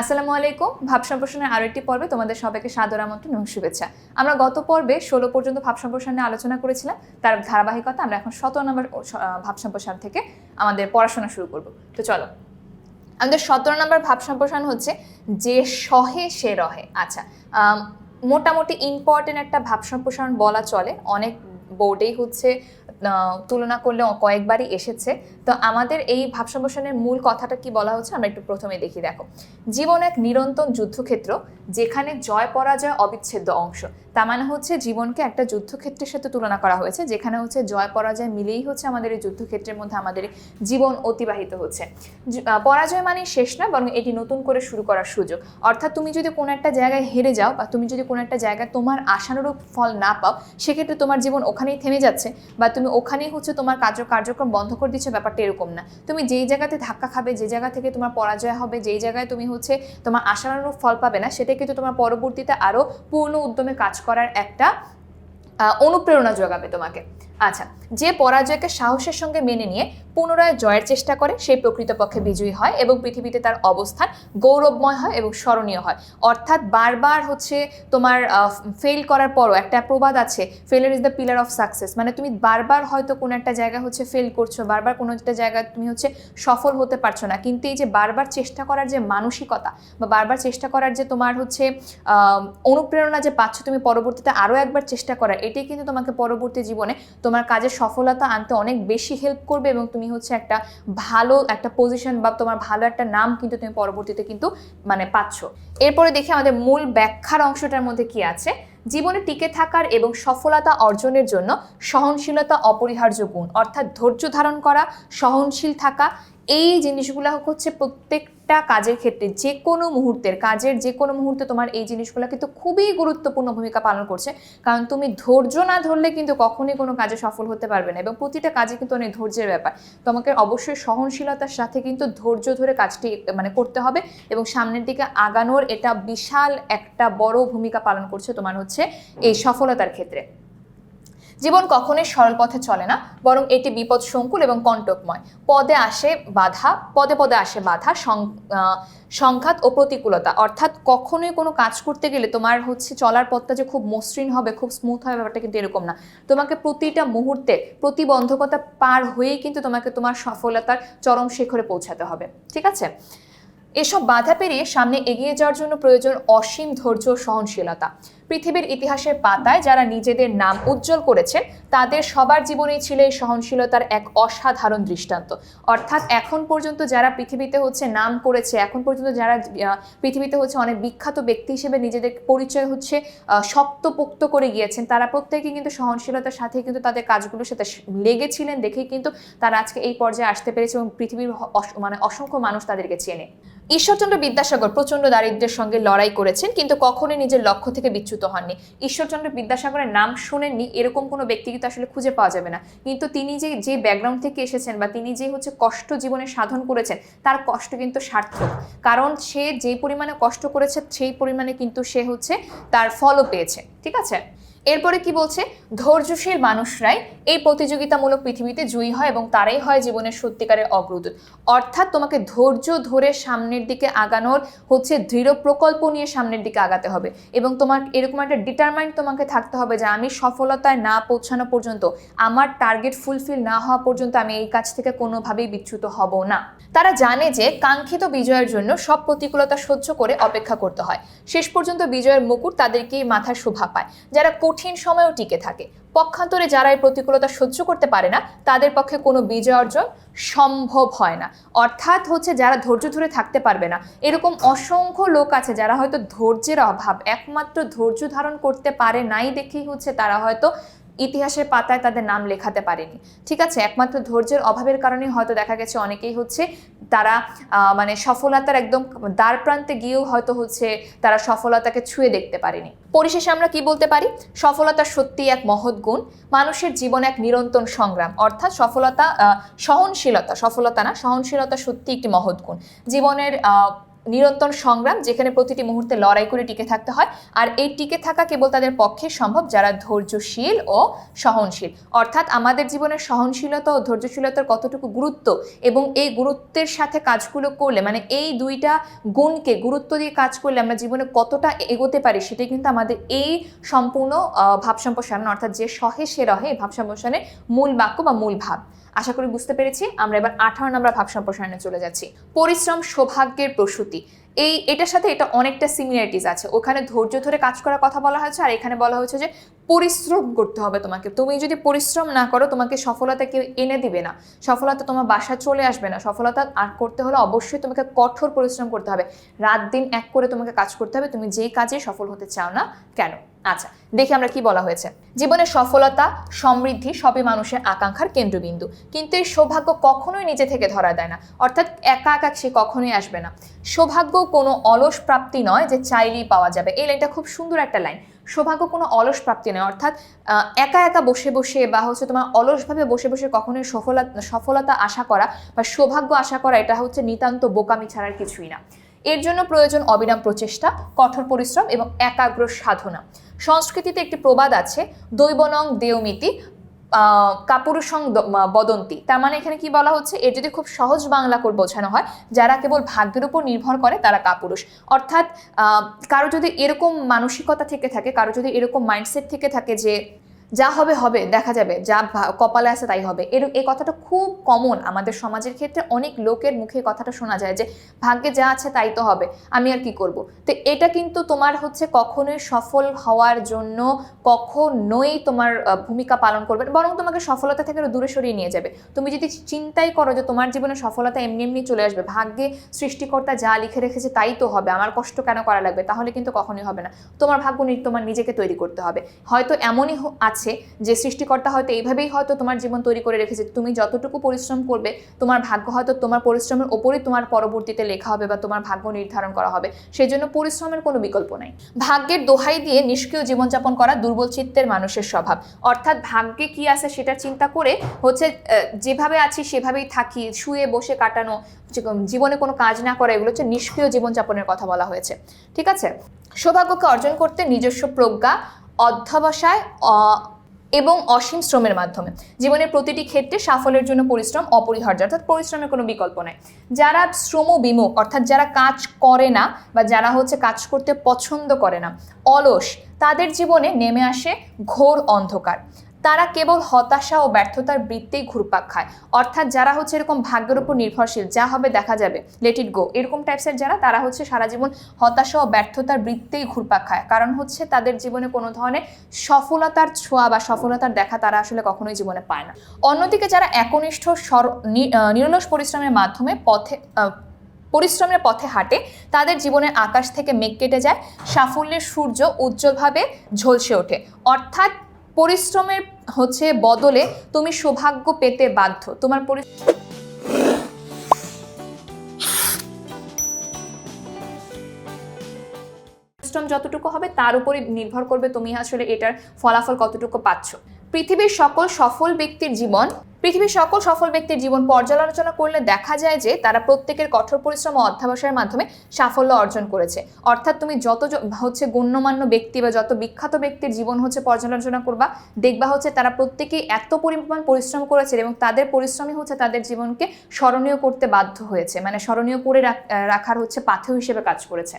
আসসালামু আলাইকুম। ভাব সম্প্রসারণের আরও একটি পর্বে তোমাদের সবাইকে সাদর আমন্ত্রণ এবং শুভেচ্ছা। আমরা গত পর্বে ষোলো পর্যন্ত ভাব সম্প্রসারণ আলোচনা করেছিলাম। তার ধারাবাহিকতা আমরা এখন সতেরো নম্বর ভাব সম্প্রসারণ থেকে আমাদের পড়াশোনা শুরু করব। তো চলো। আমাদের সতেরো নম্বর ভাব সম্প্রসারণ হচ্ছে যে সহে সে রহে। আচ্ছা মোটামুটি ইম্পর্টেন্ট একটা ভাব সম্প্রসারণ বলা চলে। অনেক বোর্ডেই হচ্ছে তুলনা করলে কয়েকবারই এসেছে। তো আমাদের এই ভাব মূল কথাটা কি বলা হচ্ছে আমরা একটু প্রথমে দেখি, দেখো। জীবন এক নিরন্তর যুদ্ধক্ষেত্র, যেখানে জয় পরাজয় অবিচ্ছেদ্য অংশ। তার মানে হচ্ছে জীবনকে একটা যুদ্ধক্ষেত্রের সাথে তুলনা করা হয়েছে, যেখানে হচ্ছে জয় পরাজয় মিলেই হচ্ছে আমাদের এই যুদ্ধক্ষেত্রের মধ্যে আমাদের জীবন অতিবাহিত হচ্ছে। পরাজয় মানে শেষ না, বরং এটি নতুন করে শুরু করার সুযোগ। অর্থাৎ তুমি যদি কোনো একটা জায়গায় হেরে যাও বা তুমি যদি কোনো একটা জায়গায় তোমার আশানুরূপ ফল না পাও, সেক্ষেত্রে তোমার জীবন ওখানেই থেমে যাচ্ছে বা তুমি ওখানেই হচ্ছে তোমার কার্য কার্যক্রম বন্ধ করে দিচ্ছে, ব্যাপারটা এরকম না। তুমি যেই জায়গাতে ধাক্কা খাবে, যে জায়গা থেকে তোমার পরাজয় হবে, যেই জায়গায় তুমি হচ্ছে তোমার আশানুরূপ ফল পাবে না সেটা কিন্তু তোমার পরবর্তীতে আরও পূর্ণ উদ্যমে কাজ করার একটা অনুপ্রেরণা যোগাবে তোমাকে। আচ্ছা যে পরাজয়কে সাহসের সঙ্গে মেনে নিয়ে পুনরায় জয়ের চেষ্টা করে, সেই প্রকৃতপক্ষে বিজয়ী হয় এবং পৃথিবীতে তার অবস্থান গৌরবময় হয় এবং স্মরণীয় হয়। অর্থাৎ বারবার হচ্ছে তোমার ফেল করার পরও একটা প্রবাদ আছে failure is the pillar of success মানে তুমি বারবার হয়তো কোনো একটা জায়গা হচ্ছে ফেল করছ, বারবার কোনো একটা জায়গায় তুমি হচ্ছে সফল হতে পারছ না। কিন্তু এই যে বারবার চেষ্টা করার যে মানসিকতা বা বারবার চেষ্টা করার যে তোমার হচ্ছে অনুপ্রেরণা যে পাচ্ছ তুমি পরবর্তীতে আরও একবার চেষ্টা করার, এটাই কিন্তু তোমাকে পরবর্তী জীবনে তোমার কাজের সফলতা আনতে অনেক বেশি হেল্প করবে এবং তুমি হচ্ছে একটা ভালো একটা পজিশন বা তোমার ভালো একটা নাম কিন্তু তুমি পরবর্তীতে কিন্তু মানে পাচ্ছ। এরপরে দেখি আমাদের মূল ব্যাখ্যার অংশটার মধ্যে কি আছে? জীবনে টিকে থাকার এবং সফলতা অর্জনের জন্য সহনশীলতা অপরিহার্য গুণ, অর্থাৎ ধৈর্য ধারণ করা, সহনশীল থাকা এই জিনিসগুলো হচ্ছে প্রত্যেকটা কাজের ক্ষেত্রে যে কোনো মুহূর্তের কাজের যে কোনো মুহূর্তে তোমার এই জিনিসগুলো কিন্তু খুবই গুরুত্বপূর্ণ ভূমিকা পালন করছে। কারণ তুমি ধৈর্য না ধরলে কিন্তু কখনোই কোনো কাজে সফল হতে পারবে না এবং প্রতিটা কাজে কিন্তু অনেক ধৈর্যের ব্যাপার। তোমাকে অবশ্যই সহনশীলতার সাথে কিন্তু ধৈর্য ধরে কাজটি মানে করতে হবে এবং সামনের দিকে আগানোর এটা বিশাল একটা বড় ভূমিকা পালন করছে তোমার হচ্ছে এই সফলতার ক্ষেত্রে। জীবন কখনোই সরল পথে চলে না, বরং এটি বিপদ সংকুল এবং কণ্টকময়। পদে আসে বাধা, পদে পদে আসে বাধা সংঘাত ও প্রতিকূলতা। অর্থাৎ কখনোই কোনো কাজ করতে গেলে তোমার হচ্ছে চলার পথটা যে খুব মসৃণ হবে, খুব স্মুথ হবে ব্যাপারটা কিন্তু এরকম না। তোমাকে প্রতিটা মুহূর্তে প্রতিবন্ধকতা পার হয়েই কিন্তু তোমাকে তোমার সফলতার চরম শিখরে পৌঁছাতে হবে। ঠিক আছে? এসব বাধা পেরিয়ে সামনে এগিয়ে যাওয়ার জন্য প্রয়োজন অসীম ধৈর্য সহনশীলতা। পৃথিবীর ইতিহাসের পাতায় যারা নিজেদের নাম উজ্জ্বল করেছেন, তাদের সবার জীবনেই ছিল এই সহনশীলতার এক অসাধারণ দৃষ্টান্ত। অর্থাৎ এখন পর্যন্ত যারা পৃথিবীতে হচ্ছে নাম করেছে, এখন পর্যন্ত যারা পৃথিবীতে হচ্ছে অনেক বিখ্যাত ব্যক্তি হিসেবে নিজেদের পরিচয় হচ্ছে শক্তপোক্ত করে গিয়েছেন, তারা প্রত্যেকে কিন্তু সহনশীলতার সাথে কিন্তু তাদের কাজগুলোর সাথে লেগেছিলেন, দেখেই কিন্তু তারা আজকে এই পর্যায়ে আসতে পেরেছে এবং পৃথিবীর মানে অসংখ্য মানুষ তাদেরকে চেনে। ঈশ্বরচন্দ্র বিদ্যাসাগর প্রচণ্ড দারিদ্র্যের সঙ্গে লড়াই করেছেন, কিন্তু কখনোই নিজের লক্ষ্য থেকে বিচ্যুত হননি। ঈশ্বরচন্দ্র বিদ্যাসাগরের নাম শোনেননি, এরকম কোনো ব্যক্তি কিন্তু আসলে খুঁজে পাওয়া যাবে না। কিন্তু তিনি যে যে ব্যাকগ্রাউন্ড থেকে এসেছেন বা তিনি যে হচ্ছে কষ্ট জীবনে সাধন করেছেন, তার কষ্ট কিন্তু সার্থক। কারণ সে যে পরিমাণে কষ্ট করেছে, সেই পরিমাণে কিন্তু সে হচ্ছে তার ফলও পেয়েছে। ঠিক আছে? এরপরে কি বলছে? ধৈর্যশীল মানুষরাই এই প্রতিযোগিতামূলক পৃথিবীতে জয়ী হয় এবং তারাই হয় জীবনের সত্যিকারের অগ্রদূত। অর্থাৎ তোমাকে ধৈর্য ধরে সামনের দিকে আগানোর হচ্ছে দৃঢ় প্রকল্প নিয়ে সামনের দিকে আগাতে হবে এবং তোমার এরকম একটা ডিটারমাইন্ড তোমাকে থাকতে হবে যে আমি সফলতায় না পৌঁছানো পর্যন্ত, আমার টার্গেট ফুলফিল না হওয়া পর্যন্ত আমি এই কাজ থেকে কোনোভাবেই বিচ্যুত হব না। তারা জানে যে কাঙ্ক্ষিত বিজয়ের জন্য সব প্রতিকূলতা সহ্য করে অপেক্ষা করতে হয়। শেষ পর্যন্ত বিজয়ের মুকুট তাদেরকেই মাথায় শোভা পায়। যারা কঠিন সময়ও টিকে থাকে। পক্ষান্তরে যারা এই প্রতিকূলতা সহ্য করতে পারে না, তাদের পক্ষে কোনো বিজয় অর্জন সম্ভব হয় না। অর্থাৎ হচ্ছে যারা ধৈর্য ধরে থাকতে পারবে না। এরকম অসংখ্য লোক আছে যারা হয়তো ধৈর্যের অভাব, একমাত্র ধৈর্য ধারণ করতে পারে নাই দেখেই হচ্ছে তারা হয়তো ইতিহাসের পাতায় তাদের নাম লেখাতে পারেনি। ঠিক আছে, একমাত্র ধৈর্যের অভাবের কারণেই হয়তো দেখা গেছে অনেকেই হচ্ছে তারা মানে সফলতার একদম দ্বার প্রান্তে গিয়েও হয়তো হচ্ছে তারা সফলতাকে ছুঁয়ে দেখতে পারেনি। পরিশেষে আমরা কি বলতে পারি? সফলতা সত্যি এক মহৎ গুণ, মানুষের জীবন এক নিরন্তর সংগ্রাম। অর্থাৎ সফলতা সহনশীলতা, সফলতা না, সহনশীলতা সত্যি একটি মহৎ গুণ। জীবনের নিরন্তর সংগ্রাম, যেখানে প্রতিটি মুহূর্তে লড়াই করে টিকে থাকতে হয়। আর এই টিকে থাকা কেবল তাদের পক্ষে সম্ভব, যারা ধৈর্যশীল ও সহনশীল। অর্থাৎ আমাদের জীবনের সহনশীলতা ও ধৈর্যশীলতার কতটুকু গুরুত্ব এবং এই গুরুত্বের সাথে কাজগুলো করলে মানে এই দুইটা গুণকে গুরুত্ব দিয়ে কাজ করলে আমরা জীবনে কতটা এগোতে পারি, সেটাই কিন্তু আমাদের এই সম্পূর্ণ ভাব সম্প্রসারণ অর্থাৎ যে সহে সে রহে এই ভাব সম্প্রসারণের মূল বাক্য বা মূল ভাব। আশা করি বুঝতে পেরেছি। আমরা এবার আঠারো নম্বর ভাব সম্প্রসারণে চলে যাচ্ছি। পরিশ্রম, সৌভাগ্যের প্রসূতি। এই, এটার সাথে এটা অনেকটা সিমিলারিটিস আছে। ওখানে ধৈর্য ধরে কাজ করার কথা বলা হয়েছে, আর এখানে বলা হয়েছে যে পরিশ্রম করতে হবে তোমাকে। তুমি যদি পরিশ্রম না করো, তোমাকে সফলতা কেউ এনে দিবে না। সফলতা তোমার বাসা চলে আসবে না। সফলতা আর করতে হলে অবশ্যই তোমাকে কঠোর পরিশ্রম করতে হবে। রাত দিন এক করে তোমাকে কাজ করতে হবে। তুমি যেই কাজে সফল হতে চাও না কেন? আচ্ছা দেখি আমরা কি বলা হয়েছে। জীবনে সফলতা, সমৃদ্ধি সবই মানুষের আকাঙ্ক্ষার কেন্দ্রবিন্দু। কিন্তু এই সৌভাগ্য কখনোই নিজে থেকে ধরা দেয় না। অর্থাৎ একা একা সে কখনোই আসবে না। সৌভাগ্য কোনো অলস প্রাপ্তি নয় যে চাইলেই পাওয়া যাবে। এই লাইনটা খুব সুন্দর একটা লাইন। সৌভাগ্য কোনো অলস প্রাপ্তি নয়, অর্থাৎ একা একা বসে বসে বা হচ্ছে তোমার অলসভাবে বসে বসে কখনোই সফলতা সফলতা আশা করা বা সৌভাগ্য আশা করা এটা হচ্ছে নিতান্ত বোকামি ছাড়ার কিছুই না। এর জন্য প্রয়োজন অবিরাম প্রচেষ্টা, কঠোর পরিশ্রম এবং একাগ্র সাধনা। সংস্কৃতিতে একটি প্রবাদ আছে, দৈবনং দেওমিতি কাপুরুষং বদন্তি। তার মানে এখানে কি বলা হচ্ছে? এর যদি খুব সহজ বাংলা করে বোঝানো হয়, যারা কেবল ভাগ্যের উপর নির্ভর করে, তারা কাপুরুষ। অর্থাৎ কারও যদি এরকম মানসিকতা থেকে থাকে, কারও যদি এরকম মাইন্ডসেট থেকে থাকে যে যা হবে হবে, দেখা যাবে, যা কপালে আছে তাই হবে। এর এই কথাটা খুব কমন আমাদের সমাজের ক্ষেত্রে। অনেক লোকের মুখে কথাটা শোনা যায় যে, ভাগ্যে যা আছে তাই তো হবে, আমি আর কি করব? তো এটা কিন্তু তোমার হচ্ছে কখনোই সফল হওয়ার জন্য কখনোই তোমার ভূমিকা পালন করবে বরং তোমাকে সফলতা থেকে দূরে সরিয়ে নিয়ে যাবে। তুমি যদি চিন্তাই করো যে, তোমার জীবনে সফলতা এমনি এমনি চলে আসবে, ভাগ্যে সৃষ্টিকর্তা যা লিখে রেখেছে তাই তো হবে, আমার কষ্ট কেন করা লাগবে? তাহলে কিন্তু কখনোই হবে না। তোমার ভাগ্য তোমার নিজেকে তৈরি করতে হবে। হয়তো এমনই আছে যে সৃষ্টিকর্তা হয়তো এইভাবেই হয়তো তোমার জীবন তৈরি করে রেখেছে। তুমি যতটুকু পরিশ্রম করবে, তোমার ভাগ্য হয়তো তোমার পরিশ্রমের ওপরেই তোমার পরবর্তীতে লেখা হবে বা তোমার ভাগ্য নির্ধারণ করা হবে। সেই জন্য পরিশ্রমের কোনো বিকল্প নাই। ভাগ্যের দোহাই দিয়ে নিষ্ক্রিয় জীবনযাপন করা দুর্বল চিত্তের মানুষের স্বভাব। অর্থাৎ ভাগ্যে কি আছে সেটা চিন্তা করে হচ্ছে যেভাবে আছি সেভাবেই থাকি, শুয়ে বসে কাটানো জীবনে কোনো কাজ না করা, এগুলো হচ্ছে নিষ্ক্রিয় জীবনযাপনের কথা বলা হয়েছে। ঠিক আছে? সৌভাগ্যকে অর্জন করতে নিজস্ব প্রজ্ঞা অধ্যবসায় এবং অসীম শ্রমের মাধ্যমে। জীবনের প্রতিটি ক্ষেত্রে সাফল্যের জন্য পরিশ্রম অপরিহার্য, অর্থাৎ পরিশ্রমের কোনো বিকল্প নাই। যারা শ্রম বিমুখ, অর্থাৎ যারা কাজ করে না বা যারা হচ্ছে কাজ করতে পছন্দ করে না, অলস, তাদের জীবনে নেমে আসে ঘোর অন্ধকার। তারা কেবল হতাশা ও ব্যর্থতার বৃত্তেই ঘুরপাক খায়। অর্থাৎ যারা হচ্ছে এরকম ভাগ্যের উপর নির্ভরশীল, যা হবে দেখা যাবে। লেট ইট গো এরকম টাইপসের যারা, তারা হচ্ছে সারা জীবন হতাশা ও ব্যর্থতার বৃত্তেই ঘুরপাক খায়। কারণ হচ্ছে তাদের জীবনে কোনো ধরনের সফলতার ছোঁয়া বা সফলতার দেখা তারা আসলে কখনোই জীবনে পায় না। অন্যদিকে যারা একনিষ্ঠ নিরলস পরিশ্রমের মাধ্যমে পথে পরিশ্রমের পথে হাঁটে, তাদের জীবনের আকাশ থেকে মেঘ কেটে যায়, সাফল্যের সূর্য উজ্জ্বলভাবে ঝলসে ওঠে। অর্থাৎ পরিশ্রমের হচ্ছে বদলে তুমি সৌভাগ্য পেতে বাধ্য। তোমার পরি পরিশ্রম যতটুকু হবে, তার উপরে নির্ভর করবে তুমি আসলে এটার ফলাফল কতটুকু পাচ্ছ। পৃথিবীর সকল সফল ব্যক্তির জীবন, পৃথিবীর সকল সফল ব্যক্তির জীবন পর্যালোচনা করলে দেখা যায় যে তারা প্রত্যেকের কঠোর পরিশ্রম ও অধ্যাবসায়ের মাধ্যমে সাফল্য অর্জন করেছে। অর্থাৎ তুমি যত হচ্ছে গণ্যমান্য ব্যক্তি বা যত বিখ্যাত ব্যক্তির জীবন হচ্ছে পর্যালোচনা করবা, দেখবা হচ্ছে তারা প্রত্যেকেই এত পরিমাণ পরিশ্রম করেছে এবং তাদের পরিশ্রমই হচ্ছে তাদের জীবনকে স্মরণীয় করতে বাধ্য হয়েছে। মানে স্মরণীয় করে রাখার হচ্ছে পাথেয় হিসেবে কাজ করেছে।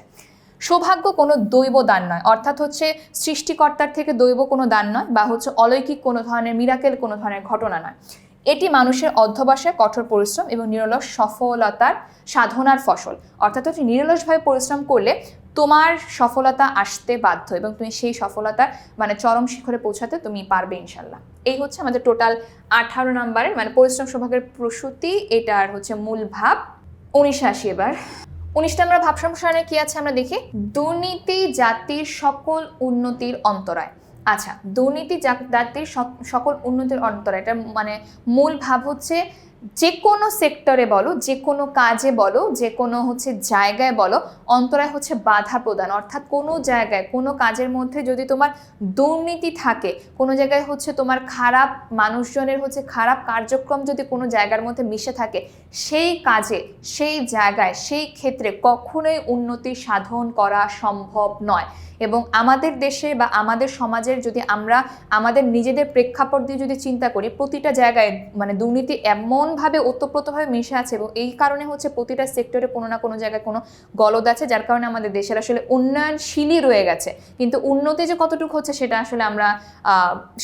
সৌভাগ্য কোনো দৈব দান নয়। অর্থাৎ হচ্ছে সৃষ্টিকর্তার থেকে দৈব কোনো দান নয় বা হচ্ছে অলৌকিক কোনো ধরনের মিরাকেল কোনো ধরনের ঘটনা নয়। এটি মানুষের অধ্যবসায়, কঠোর পরিশ্রম এবং নিরলস সফলতার সাধনার ফসল। অর্থাৎ হচ্ছে নিরলসভাবে পরিশ্রম করলে তোমার সফলতা আসতে বাধ্য এবং তুমি সেই সফলতার মানে চরম শিখরে পৌঁছাতে তুমি পারবে ইনশাল্লাহ এই হচ্ছে আমাদের টোটাল আঠারো নম্বরের মানে পরিশ্রম সৌভাগ্যের প্রসূতি। এটার হচ্ছে মূল ভাব উনিশে আসি এবার। উনিশটা আমরা ভাব সম্প্রসারণে কি আছে আমরা দেখি? দুর্নীতি জাতির সকল উন্নতির অন্তরায়। আচ্ছা দুর্নীতি জাতির সকল উন্নতির অন্তরায়। এটা মানে মূল ভাব হচ্ছে যে কোনো সেক্টরে বলো, যে কোনো কাজে বলো, যে কোনো হচ্ছে জায়গায় বলো, অন্তরায় হচ্ছে বাধা প্রদান। অর্থাৎ কোনো জায়গায়, কোনো কাজের মধ্যে যদি তোমার দুর্নীতি থাকে, কোনো জায়গায় হচ্ছে তোমার খারাপ মানুষজনের হচ্ছে খারাপ কার্যক্রম যদি কোনো জায়গার মধ্যে মিশে থাকে, সেই কাজে, সেই জায়গায়, সেই ক্ষেত্রে কখনোই উন্নতি সাধন করা সম্ভব নয়। এবং আমাদের দেশে বা আমাদের সমাজের যদি আমরা, আমাদের নিজেদের প্রেক্ষাপট দিয়ে যদি চিন্তা করি, প্রতিটা জায়গায় মানে দুর্নীতি এমনভাবে ওতপ্রোতভাবে মিশে আছে এবং এই কারণে হচ্ছে প্রতিটা সেক্টরে কোনো না কোনো জায়গায় কোনো গলদ আছে, যার কারণে আমাদের দেশের আসলে উন্নয়নশীলই রয়ে গেছে। কিন্তু উন্নতি যে কতটুকু হচ্ছে সেটা আসলে আমরা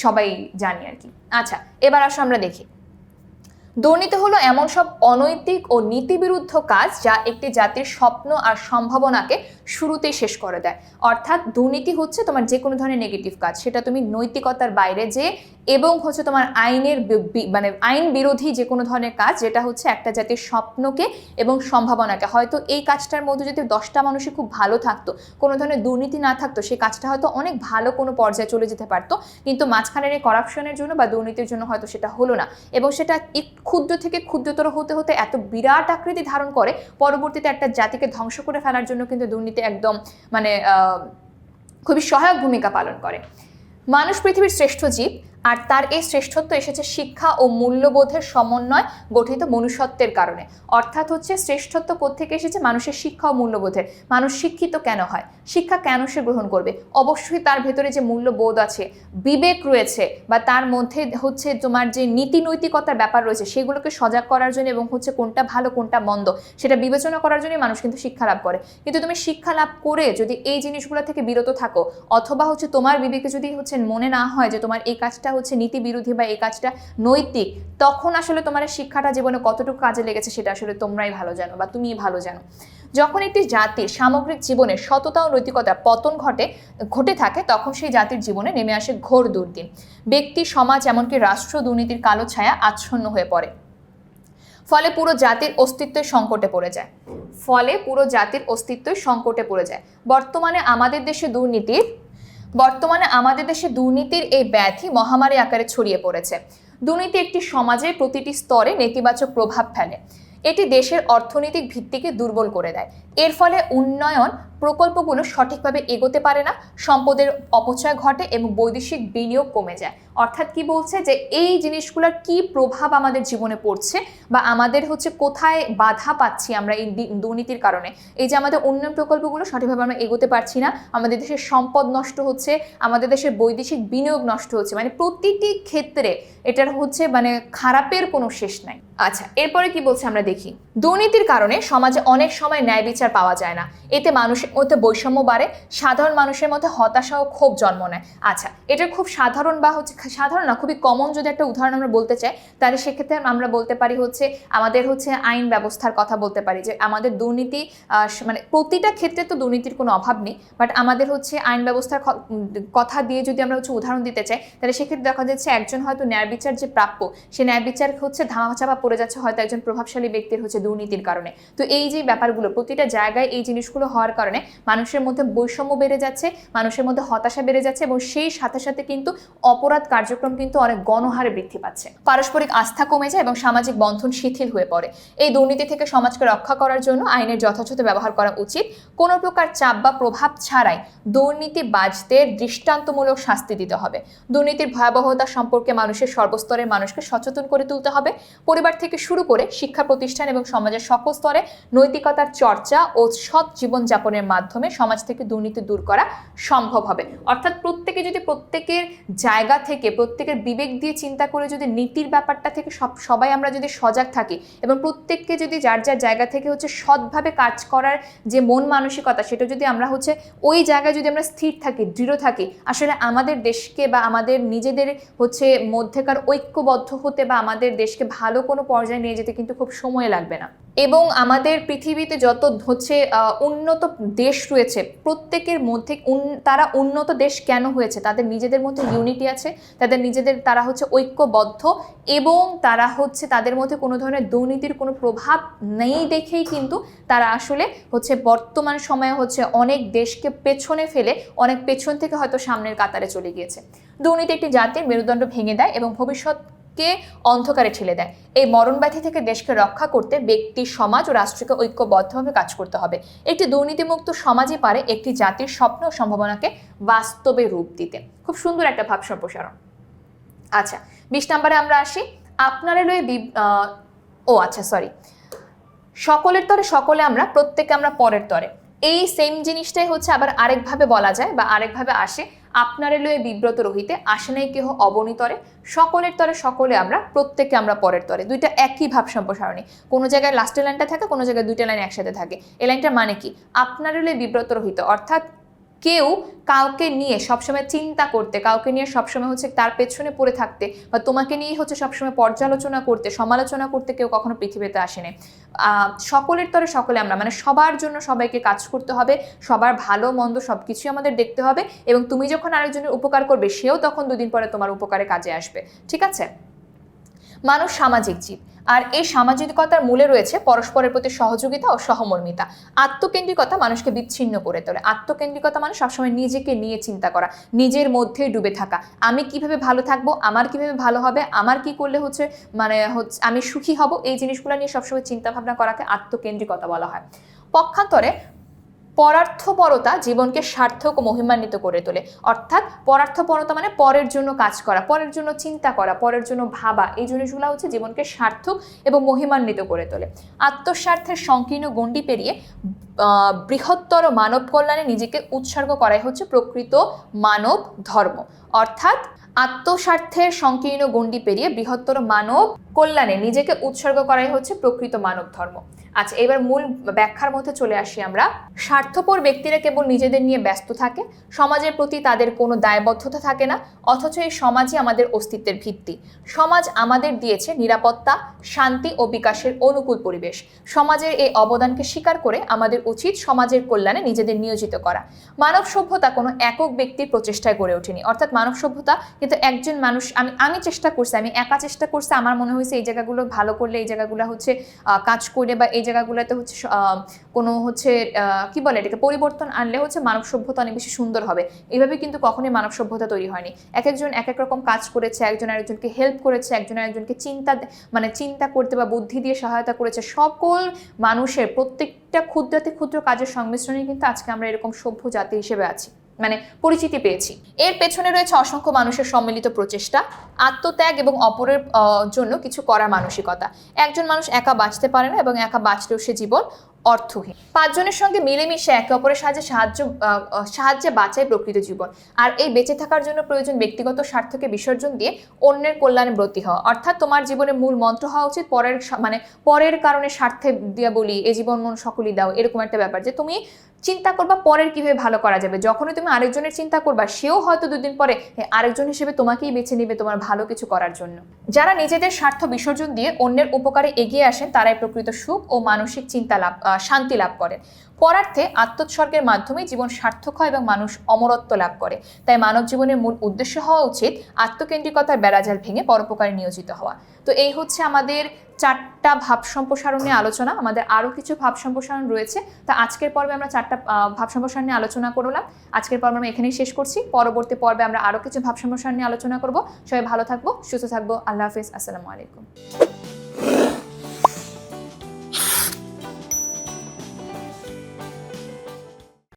সবাই জানি আর কি। আচ্ছা এবার আসো আমরা দেখি। দুর্নীতি হলো এমন সব অনৈতিক ও নীতিবিরুদ্ধ কাজ যা একটি জাতির স্বপ্ন আর সম্ভাবনাকে শুরুতেই শেষ করে দেয়। অর্থাৎ দুর্নীতি হচ্ছে তোমার যে কোনো ধরনের নেগেটিভ কাজ। সেটা তুমি নৈতিকতার বাইরে যে এবং হচ্ছে তোমার আইনের মানে আইন বিরোধী যে কোনো ধরনের কাজ, যেটা হচ্ছে একটা জাতির স্বপ্নকে এবং সম্ভাবনাকে। হয়তো এই কাজটার মধ্যে যদি দশটা মানুষই খুব ভালো থাকতো, কোনো ধরনের দুর্নীতি না থাকতো, সেই কাজটা হয়তো অনেক ভালো কোনো পর্যায়ে চলে যেতে পারতো, কিন্তু মাঝখানের এই করাপশনের জন্য বা দুর্নীতির জন্য হয়তো সেটা হলো না। এবং সেটা ক্ষুদ্র থেকে ক্ষুদ্রতর হতে হতে এত বিরাট আকৃতি ধারণ করে, পরবর্তীতে একটা জাতিকে ধ্বংস করে ফেলার জন্য কিন্তু দুর্নীতি একদম মানে খুবই সহায়ক ভূমিকা পালন করে। মানুষ পৃথিবীর শ্রেষ্ঠ জীব আর তার এই শ্রেষ্ঠত্ব এসেছে শিক্ষা ও মূল্যবোধের সমন্বয় গঠিত মনুষ্যত্বের কারণে। অর্থাৎ হচ্ছে শ্রেষ্ঠত্ব কোত্থেকে এসেছে? মানুষের শিক্ষা ও মূল্যবোধের। মানুষ শিক্ষিত কেন হয়? শিক্ষা কেন সে গ্রহণ করবে? অবশ্যই তার ভেতরে যে মূল্যবোধ আছে, বিবেক রয়েছে বা তার মধ্যে হচ্ছে তোমার যে নীতি নৈতিকতার ব্যাপার রয়েছে, সেগুলোকে সজাগ করার জন্য এবং হচ্ছে কোনটা ভালো, কোনটা মন্দ, সেটা বিবেচনা করার জন্যই মানুষ কিন্তু শিক্ষা লাভ করে। কিন্তু তুমি শিক্ষা লাভ করে যদি এই জিনিসগুলো থেকে বিরত থাকো, অথবা হচ্ছে তোমার বিবেকে যদি হচ্ছে মনে না হয় যে তোমার এই কাজটা হচ্ছে নীতি বিরোধী বা এই কাজটা নৈতিক, তখন আসলে তোমার শিক্ষাটা জীবনে কতটুকু কাজে লেগেছে সেটা আসলে তোমরাই ভালো জানো বা তুমিই ভালো জানো। যখন একটি জাতির সামগ্রিক জীবনে সততা ও নৈতিকতার পতন ঘটে ঘটে থাকে, তখন সেই জাতির জীবনে নেমে আসে ঘোর দুর্দিন। ব্যক্তি, সমাজ এমনকি রাষ্ট্র দুর্নীতির কালো ছায়া আচ্ছন্ন হয়ে পড়ে। ফলে পুরো জাতির অস্তিত্বই সংকটে পড়ে যায়। ফলে পুরো জাতির অস্তিত্বই সংকটে পড়ে যায়। বর্তমানে আমাদের দেশে দুর্নীতির বর্তমানে আমাদের দেশে দুর্নীতির এই ব্যাধি মহামারী আকারে ছড়িয়ে পড়েছে। দুর্নীতি একটি সমাজের প্রতিটি স্তরে নেতিবাচক প্রভাব ফেলে। এটি দেশের অর্থনৈতিক ভিত্তিকে দুর্বল করে দেয়। এর ফলে উন্নয়ন প্রকল্পগুলো সঠিকভাবে এগোতে পারে না, সম্পদের অপচয় ঘটে এবং বৈদেশিক বিনিয়োগ কমে যায়। অর্থাৎ কি বলছে যে এই জিনিসগুলোর কি প্রভাব আমাদের জীবনে পড়ছে বা আমাদের হচ্ছে কোথায় বাধা পাচ্ছি আমরা এই দুর্নীতির কারণে? এই যে আমাদের উন্নয়ন প্রকল্পগুলো সঠিকভাবে আমরা এগোতে পারছি না, আমাদের দেশের সম্পদ নষ্ট হচ্ছে, আমাদের দেশের বৈদেশিক বিনিয়োগ নষ্ট হচ্ছে মানে প্রতিটি ক্ষেত্রে এটার হচ্ছে মানে খারাপের কোনো শেষ নাই। আচ্ছা এরপরে কি বলছে আমরা দুর্নীতির কারণে সমাজে অনেক সময় ন্যায় বিচার পাওয়া যায় না। এতে মানুষের মধ্যে বৈষম্য বাড়ে, সাধারণ মানুষের মধ্যে হতাশা ও ক্ষোভ জন্ম নেয়। আচ্ছা এটা খুব সাধারণ বা হচ্ছে সাধারণ না, খুবই কমন যদি একটা উদাহরণ আমরা বলতে চাই, তাহলে সেক্ষেত্রে আমরা বলতে পারি হচ্ছে, আমাদের হচ্ছে আইন ব্যবস্থার কথা বলতে পারি যে আমাদের দুর্নীতি মানে প্রতিটা ক্ষেত্রে তো দুর্নীতির কোনো অভাব নেই বাট আমাদের হচ্ছে আইন ব্যবস্থার কথা দিয়ে যদি আমরা হচ্ছে উদাহরণ দিতে চাই, তাহলে সেক্ষেত্রে দেখা যাচ্ছে একজন হয়তো ন্যায় বিচার যে প্রাপ্য, সে ন্যায় বিচার হচ্ছে ধামাচাপা পড়ে যাচ্ছে, হয়তো একজন প্রভাবশালী ব্যক্তির হচ্ছে দুর্নীতির কারণে। তো এই যে ব্যাপারগুলো, প্রতিটা জায়গায় এই জিনিসগুলো হওয়ার কারণে মানুষের মধ্যে বৈষম্য বেড়ে যাচ্ছে, মানুষের মধ্যে হতাশা বেড়ে যাচ্ছে এবং সেই সাথে সাথে কিন্তু অপরাধ কার্যক্রম কিন্তু অনেক গণহারে বৃদ্ধি পাচ্ছে। পারস্পরিক আস্থা কমে যায় এবং সামাজিক বন্ধন শিথিল হয়ে পড়ে। এই দুর্নীতি থেকে সমাজকে রক্ষা করার জন্য আইনের যথাযথ ব্যবহার করা উচিত। কোনো প্রকার চাপ বা প্রভাব ছাড়াই দুর্নীতি দুর্নীতিবাজদের দৃষ্টান্তমূলক শাস্তি দিতে হবে। দুর্নীতির ভয়াবহতা সম্পর্কে মানুষের সর্বস্তরের মানুষকে সচেতন করে তুলতে হবে। পরিবার থেকে শুরু করে শিক্ষা প্রতিষ্ঠান এবং সমাজের সকল স্তরে নৈতিকতার চর্চা ও সৎ জীবনযাপনের মাধ্যমে সমাজ থেকে দুর্নীতি দূর করা সম্ভব হবে। অর্থাৎ প্রত্যেকে যদি প্রত্যেকের জায়গা থেকে, প্রত্যেকের বিবেক দিয়ে চিন্তা করে যদি নীতির ব্যাপারটা থেকে সব, সবাই আমরা যদি সজাগ থাকি এবং প্রত্যেককে যদি যার যার জায়গা থেকে হচ্ছে সৎভাবে কাজ করার যে মন মানসিকতা, সেটা যদি আমরা হচ্ছে ওই জায়গায় যদি আমরা স্থির থাকি, দৃঢ় থাকি, আসলে আমাদের দেশকে বা আমাদের নিজেদের হচ্ছে মধ্যেকার ঐক্যবদ্ধ হতে বা আমাদের দেশকে ভালো কোনো পর্যায়ে নিয়ে যেতে কিন্তু খুব সময় লাগবে না। এবং আমাদের পৃথিবীতে যত হচ্ছে উন্নত দেশ রয়েছে, প্রত্যেকের মধ্যে তারা উন্নত দেশ কেন হয়েছে? তাদের নিজেদের মধ্যে ইউনিটি আছে, তাদের নিজেদের, তারা হচ্ছে ঐক্যবদ্ধ এবং তারা হচ্ছে তাদের মধ্যে কোনো ধরনের দুর্নীতির কোনো প্রভাব নেই দেখেই কিন্তু তারা আসলে হচ্ছে বর্তমান সময়ে হচ্ছে অনেক দেশকে পেছনে ফেলে, অনেক পেছন থেকে হয়তো সামনের কাতারে চলে গিয়েছে। দুর্নীতি একটি জাতির মেরুদণ্ড ভেঙে দেয় এবং ভবিষ্যৎ কে অন্ধকারে ঠেলে দেয়। এই মরণ ব্যাধি থেকে দেশকে রক্ষা করতে ব্যক্তি, সমাজ ও রাষ্ট্রকে ঐক্যবদ্ধভাবে কাজ করতে হবে। একটি দুর্নীতিমুক্ত সমাজই পারে একটি জাতির স্বপ্ন ও সম্ভাবনাকে বাস্তবে রূপ দিতে। খুব সুন্দর একটা ভাব সম্প্রসারণ। আচ্ছা বিশ নম্বরে আমরা আসি। আপনারা লয়ে ও আচ্ছা সরি সকলের তরে সকলে আমরা, প্রত্যেকে আমরা পরের তরে। এই সেম জিনিসটাই হচ্ছে আবার আরেকভাবে বলা যায় বা আরেকভাবে আসে। আপনারে লয়ে বিব্রত রহিতে আসে নাই কেহ অবনীতরে সকলের তরে সকলে আমরা প্রত্যেকে আমরা পরের তরে। দুইটা একই ভাব সম্প্রসারণী। কোনো জায়গায় লাস্টের লাইনটা থাকে, কোনো জায়গায় দুইটা লাইন একসাথে থাকে। এই লাইনটা মানে কি? আপনারে লয়ে বিব্রত রহিত, অর্থাৎ কেউ কাউকে নিয়ে সবসময় চিন্তা করতে, কাউকে নিয়ে সবসময় হচ্ছে তার পেছনে পড়ে থাকতে বা তোমাকে নিয়ে হচ্ছে সবসময় পর্যালোচনা করতে, সমালোচনা করতে কেউ কখনো পৃথিবীতে আসেনি। সকলের তরে সকলে আমরা মানে সবার জন্য সবাইকে কাজ করতে হবে, সবার ভালো, মন্দ সব কিছুই আমাদের দেখতে হবে এবং তুমি যখন আরেকজনের উপকার করবে, সেও তখন দুদিন পরে তোমার উপকারে কাজে আসবে। ঠিক আছে? মানুষ সামাজিক জীব। আর এই সামাজিকতার মূলে রয়েছে পরস্পরের প্রতি সহযোগিতা ও সহমর্মিতা। আত্মকেন্দ্রিকতা মানুষকে বিচ্ছিন্ন করে তোলে। আত্মকেন্দ্রিকতা মানুষ সবসময় নিজেকে নিয়ে চিন্তা করা, নিজের মধ্যে ডুবে থাকা। আমি কীভাবে ভালো থাকব? আমার কীভাবে ভালো হবে? আমার কি করলে হচ্ছে? মানে হচ্ছে, আমি সুখী হব? এই জিনিসগুলো নিয়ে সবসময় চিন্তা ভাবনা করাকে আত্মকেন্দ্রিকতা বলা হয়। পক্ষান্তরে পরার্থপরতা জীবনকে সার্থক ও মহিমান্বিত করে তোলে। অর্থাৎ পরার্থপরতা মানে পরের জন্য কাজ করা, পরের জন্য চিন্তা করা, পরের জন্য ভাবা। এই জিনিসগুলো হচ্ছে জীবনকে সার্থক এবং মহিমান্বিত করে তোলে। আত্মস্বার্থের সংকীর্ণ গণ্ডি পেরিয়ে বৃহত্তর মানব কল্যাণে নিজেকে উৎসর্গ করাই হচ্ছে প্রকৃত মানব ধর্ম। অর্থাৎ আত্মস্বার্থের সংকীর্ণ গণ্ডি পেরিয়ে বৃহত্তর মানব কল্যাণে নিজেকে উৎসর্গ করাই হচ্ছে প্রকৃত মানব ধর্ম। আচ্ছা এবার মূল ব্যাখ্যার মধ্যে চলে আসি আমরা। স্বার্থপর ব্যক্তিরা কেবল নিজেদের নিয়ে ব্যস্ত থাকে, সমাজের প্রতি তাদের কোনো দায়বদ্ধতা থাকে না, অথচ এই সমাজই আমাদের অস্তিত্বের ভিত্তি। সমাজ আমাদের দিয়েছে নিরাপত্তা, শান্তি ও বিকাশের অনুকূল পরিবেশ। সমাজের এই অবদানকে স্বীকার করে আমাদের উচিত সমাজের কল্যাণে নিজেদের নিয়োজিত করা। মানব সভ্যতা কোনো একক ব্যক্তির প্রচেষ্টায় গড়ে ওঠেনি। অর্থাৎ মানব সভ্যতা কিন্তু একজন মানুষ, আমি আমি চেষ্টা করছি, আমি একা চেষ্টা করছি, আমার মনে হয়েছে এই জায়গাগুলো ভালো করলে এই জায়গাগুলো হচ্ছে কাজ করে বা এই জায়গাগুলোতে হচ্ছে কোনো হচ্ছে কি বলে এটাকে, পরিবর্তন আনলে হচ্ছে মানব সভ্যতা অনেক বেশি সুন্দর হবে। এইভাবে কিন্তু কখনোই মানব সভ্যতা তৈরি হয়নি। এক একজন এক এক রকম কাজ করেছে, একজন আরেকজনকে হেল্প করেছে, একজন আরেকজনকে চিন্তা মানে চিন্তা করতে বা বুদ্ধি দিয়ে সহায়তা করেছে। সকল মানুষের প্রত্যেকটা ক্ষুদ্রাতি ক্ষুদ্র কাজের সংমিশ্রণে কিন্তু আজকে আমরা এরকম সভ্য জাতি হিসেবে আছি। মানে পরিচিতি পেয়েছি। এর পেছনে রয়েছে অসংখ্য মানুষের সম্মিলিত প্রচেষ্টা, আত্মত্যাগ এবং অপরের জন্য কিছু করার মানসিকতা। একজন মানুষ একা বাঁচতে পারে না এবং একা বাঁচলেও সে জীবন অর্থহীন। পাঁচজনের সঙ্গে মিলেমিশে একে অপরের সাহায্যে সাহায্য সাহায্যে বাঁচায় প্রকৃত জীবন। আর এই বেঁচে থাকার জন্য প্রয়োজন ব্যক্তিগত স্বার্থকে বিসর্জন দিয়ে অন্যের কল্যাণে ব্রতী হওয়া। অর্থাৎ তোমার জীবনের মূল মন্ত্র হওয়া উচিত, পরের মানে পরের কারণে স্বার্থে দিয়া বলি, এ জীবন মন সকলই দাও, এরকম একটা ব্যাপার যে তুমি চিন্তা করবা, পরের কীভাবে ভালো করা যাবে। যখনই তুমি আরেকজনের চিন্তা করবা, সেও হয়তো দুদিন পরে আরেকজন হিসেবে তোমাকেই বেছে নেবে তোমার ভালো কিছু করার জন্য। যারা নিজেদের স্বার্থ বিসর্জন দিয়ে অন্যের উপকারে এগিয়ে আসেন, তারাই প্রকৃত সুখ ও মানসিক চিন্তা লাভ শান্তি লাভ করেন। পরার্থে আত্মোৎসর্গের মাধ্যমে জীবন সার্থক হয় এবং মানুষ অমরত্ব লাভ করে। তাই মানব জীবনের মূল উদ্দেশ্য হওয়া উচিত আত্মকেন্দ্রিকতার বেড়াজাল ভেঙে পরোপকারে নিয়োজিত হওয়া। তো এই হচ্ছে আমাদের চারটা ভাব সম্প্রসারণ নিয়ে আলোচনা, আমাদের আরও কিছু ভাব সম্প্রসারণ রয়েছে। তা আজকের পর্বে আমরা চারটা ভাব সম্প্রসারণ নিয়ে আলোচনা করলাম। আজকের পর্বে আমরা এখানেই শেষ করছি। পরবর্তী পর্বে আমরা আরও কিছু ভাব সম্প্রসারণ নিয়ে আলোচনা করব। সবাই ভালো থাকব, সুস্থ থাকব। আল্লাহ হাফিজ। আসসালামু আলাইকুম।